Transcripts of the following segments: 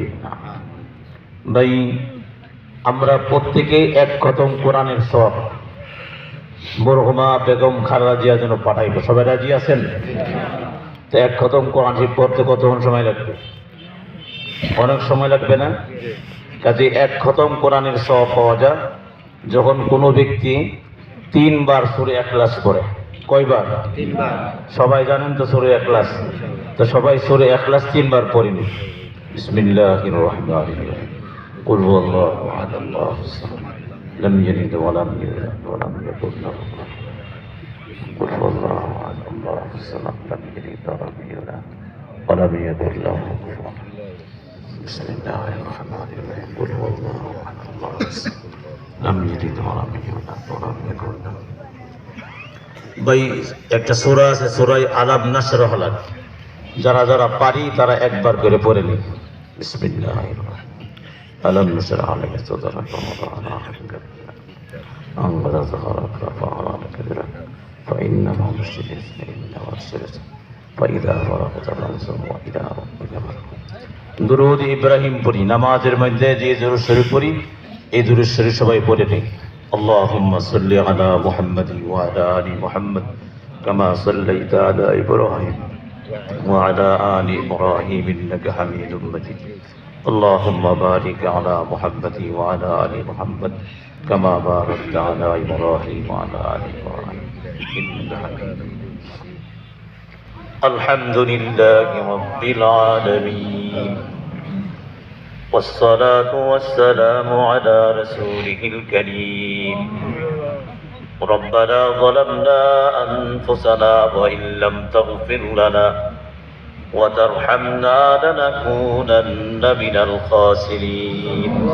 লাগে ভাই আমরা প্রত্যেকে এক খতম কোরআনের সব। বরহমা বেগম খালেদা জিয়া যেন পাঠাইব। সবাই রাজি আছেন? তো এক খতম কোরআন শিব পড়তে কতক্ষণ সময় লাগবে? অনেক সময় লাগবে না? কাজে এক খতম কোরআনের সব পাওয়া যায় যখন কোনো ব্যক্তি তিনবার সুরে এক ক্লাস করে কয়বার সবাই জানেন তো সুরে এক ক্লাস তো সবাই সুরে এক ক্লাস তিনবার পড়িনি। বিসমিল্লাহির রহমানির রহিম قل هو الله احد الله الصمد لم يلد ولم يولد ولم يكن له كفوا أحد. قل هو الله احد الله الصمد لم يلد ولم يولد ولم يكن له كفوا أحد. بسم الله الرحمن الرحيم قل هو الله احد الله الصمد لم يلد ولم يولد ولم يكن له ভাই একটা সোরা আছে সোরাই আলাম নাসর হলাক যারা যারা পারি তারা একবার করে পড়ে নি বিসমিল্লাহ আলম নাসর আলাক صدرك ووضعنا عنك أنقذ ظهرك رفعنا لك ذرك فإنما مشي إن والسلس فإذا فرغت فانصب وإلى ربك فارغب দুরুদ ইব্রাহিম পড়ি নামাজের মধ্যে যে দুরুদ শরীফ পড়ি এই দুরুদ শরীফ সবাই পড়ে নেই اللهم صل على محمد وعلى آل محمد كما صليت على إبراهيم وعلى آل إبراهيم إنك حميد مجيد. اللهم بارك على محمد وعلى آل محمد كما باركت على إبراهيم وعلى آل إبراهيم. إنك حميد الحمد لله رب العالمين. والصلاة والسلام على رسوله الكريم. ربنا ظلمنا أنفسنا وإن لم تغفر لنا وترحمنا لنكونن من الخاسرين.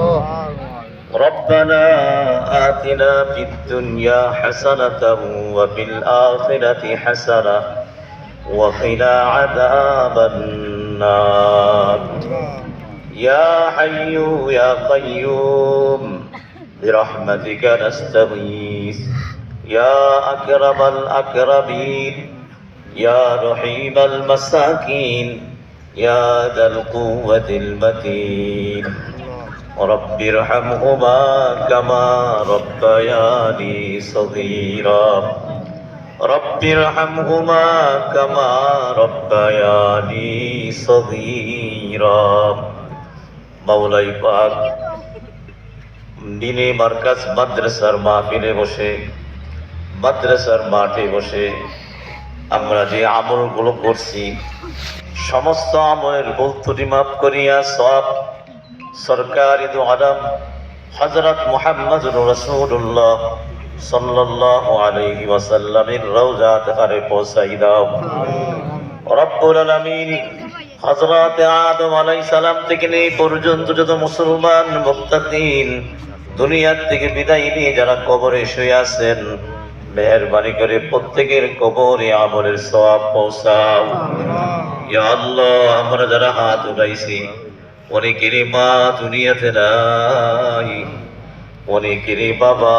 ربنا آتنا في الدنيا حسنة وفي الآخرة حسنة وقنا عذاب النار. يا حي يا قيوم برحمتك نستغيث. يا أكرم الأكرمين يا رحيم المساكين يا ذا القوة المتين رب ارحمهما كما ربياني صغيرا رب ارحمهما كما ربياني صغيرا মাওলাই পাক দিনে মার্কাজ মাদ্রাসার মাহফিলে বসে মাদ্রাসার মাঠে বসে আমরা যে আমলগুলো করছি, সমস্ত আমলের বলতুটি মাফ করিয়া সব সরকারি দু আদম হজরত মোহাম্মদ রসুল্লাহ সাল্লাল্লাহু আলাইহি ওয়াসাল্লামের রওজাত হারে পৌঁছাই দাও। রব্বুল আলামিন হযরত আদম আলাইহিস সালাম থেকে পর্যন্ত যত মুসলমান মুত্তাকিন, দুনিয়ার থেকে বিদায় নিয়ে যারা কবরে শুয়ে আছেন মেহরবানি করে প্রত্যেকের কবরে আমলের সব পৌঁছাও। ইয়া আল্লাহ আমরা যারা হাত উঠাইছি অনেকেরই মা দুনিয়াতে নাই অনেকেরই বাবা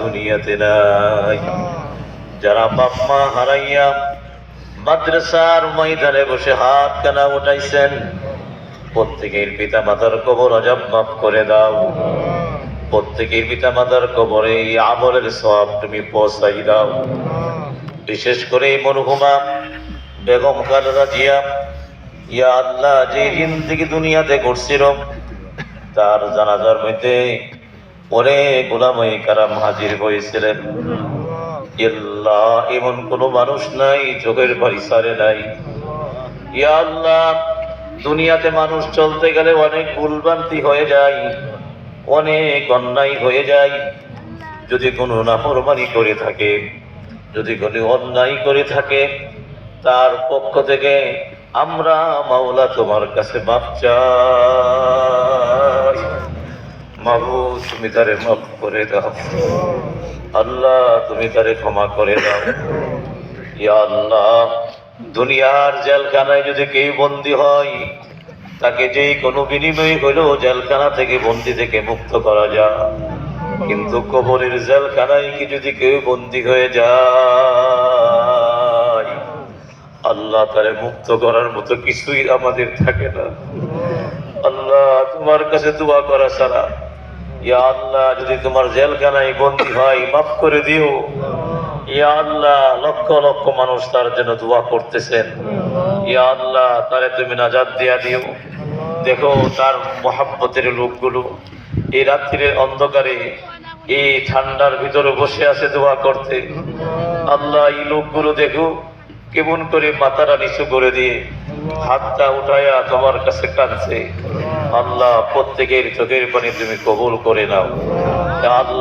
দুনিয়াতে নাই। যারা বাপ মা হারাইয়া মাদ্রাসার ময়দানে বসে হাত কানা উঠাইছেন প্রত্যেকের পিতা মাতার কবর অজাব মাফ করে দাও। প্রত্যেকের পিতা মাতার কবরে এই আমলের সব তুমি পৌঁছাই দাও। বিশেষ করে মরহুমা বেগম খালেদা জিয়া, ইয়া আল্লাহ যে দিন থেকে দুনিয়াতে করছিল তার জানাজার মধ্যে অনেক গোলামাই কারাম হাজির হয়েছিলেন। আল্লাহ এমন কোনো মানুষ নাই, চোখের বাড়ি সারে নাই। ইয়া আল্লাহ, দুনিয়াতে মানুষ চলতে গেলে অনেক ভুলভ্রান্তি হয়ে যায়। অনেক অন্যায় হয়ে যায়। যদি কোনো নাফরমানি করে থাকে, যদি কোনো অন্যায় করে থাকে, তার পক্ষ থেকে আমরা মাওলা তোমার কাছে মাপ মাহবু তুমি তারে মাফ করে দাও। আল্লাহ, তুমি তারে ক্ষমা করে দাও। ইয়া আল্লাহ, দুনিয়ার জেলখানায় যদি কেউ বন্দি হয় তাকে যেই কোনো বিনিময় হলেও জেলখানা থেকে বন্দি থেকে মুক্ত করা যায় কিন্তু কবরের জেলখানায় কি যদি কেউ বন্দি হয়ে যায়? আল্লাহ তারে মুক্ত করার মতো কিছুই আমাদের থাকে না। আল্লাহ তোমার কাছে দোয়া করা ছাড়া। ইয়া আল্লাহ, যদি তোমার জেলখানায় বন্দি হয়, মাফ করে দিও। ইয়া আল্লাহ, লক্ষ লক্ষ মানুষ তার জন্য দোয়া করতেছেন। ইয়া আল্লাহ, তারে তুমি নাজাদ দিয়া দিও। দেখো তার মহাব্বতের লোকগুলো, এই রাত্রির অন্ধকারে, এই ঠান্ডার ভিতরে বসে আছে দোয়া করতে। আল্লাহ, এই লোকগুলো দেখো, কেমন করে মাথাটা নিচু করে দিয়ে হাতটা উঠাইয়া তোমার কাছে কাঁদছে আল্লাহ, প্রত্যেকের চোখের পানি তুমি কবুল করে নাও। আল্লাহ